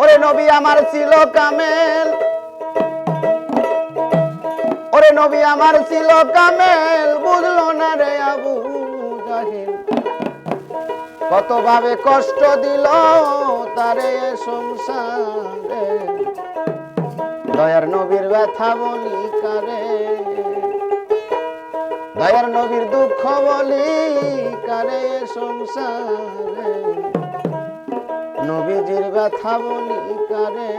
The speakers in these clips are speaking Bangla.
ওরে নবী, আমার ছিল কামেল। ওরে নবী, আমার ছিল কামেল। বুঝলো না রে আবু জাহিল। কতভাবে কষ্ট দিল তারে সংসারে। দয়ার নবীর ব্যথা বলি কারে। দয়ার নবীর দুঃখ বলি কারে সংসারে। নবীজির ব্যথা বলি কারে?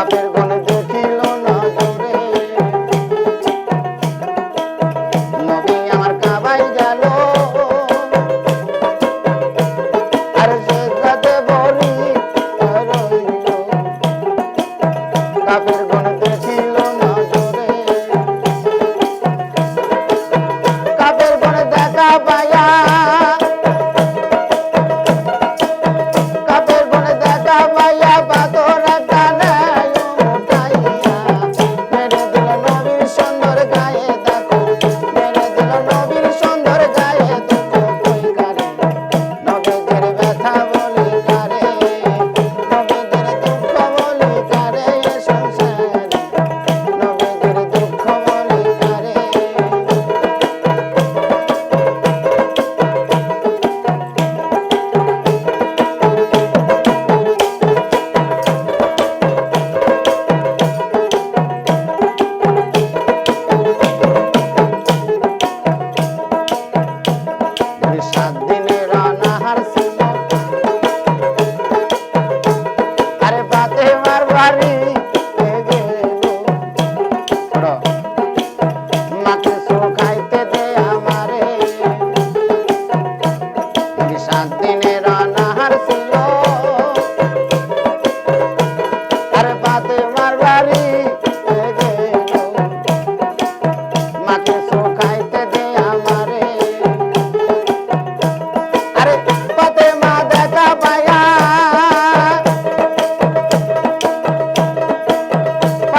Stop it.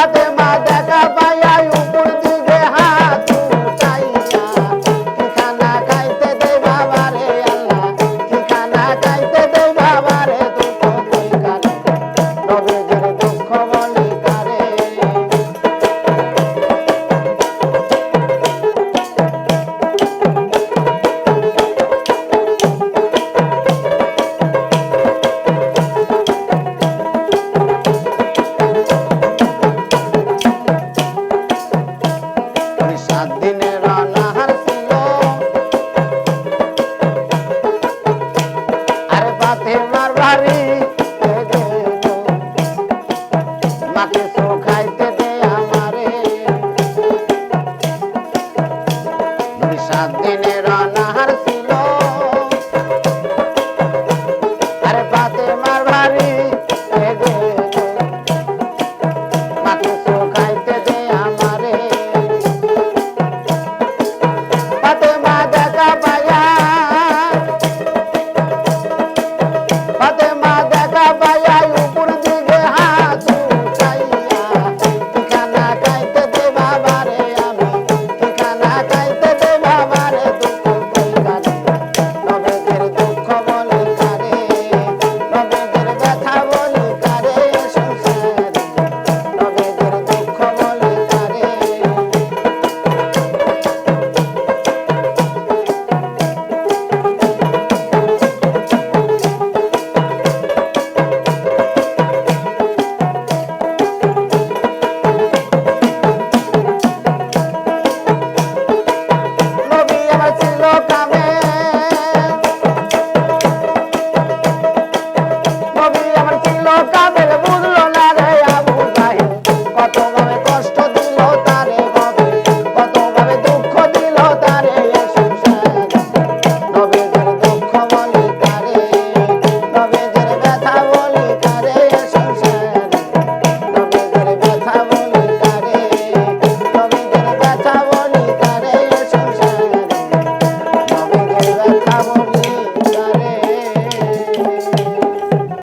Até mais.